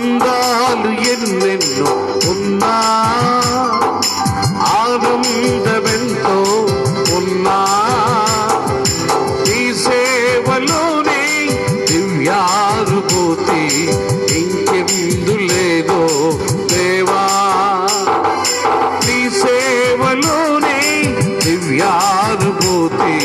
అందాలు ఎన్నెన్నో ఉన్నా ఆనందమెంతో ఉన్నా. ఈ సేవలోనే దివ్యానుభూతి ఇంకెందు లేదో దేవా. ఈ సేవలోనే దివ్యానుభూతి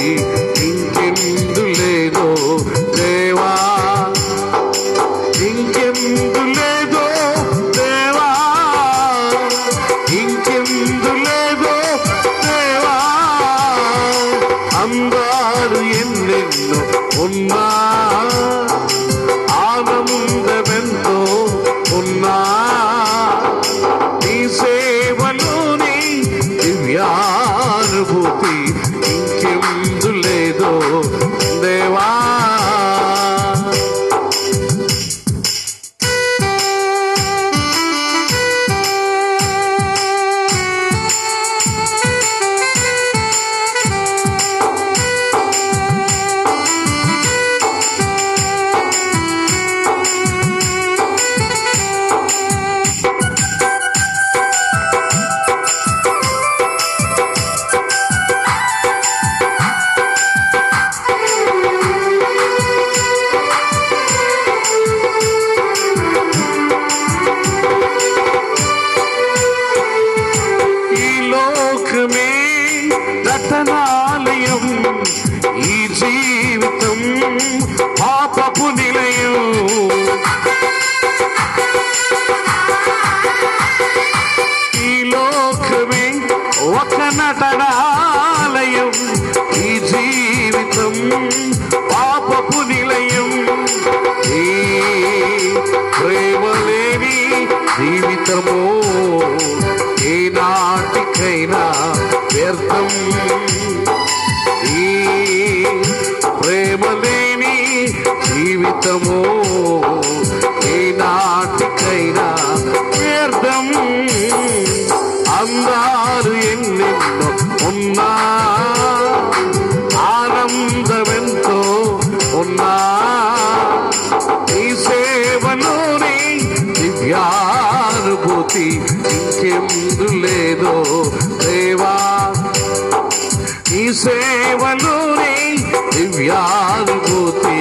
my కీర్తనాలయం ఈ జీవితం పాపపు నిలయం. ఈ లోకమే ఒక నటనాలయం ఈ జీవితం పాప జీవితము ఏ నాటికైనా వ్యర్థం ఈ ప్రేమ లేని జీవితము ఏ నాటికైనా వ్యర్థం అందాలు ఎన్నెన్నో ఉన్నా దివ్యానుభూతి ఇంకెందు లేదో దేవా? నీ సేవలోని దివ్యానుభూతి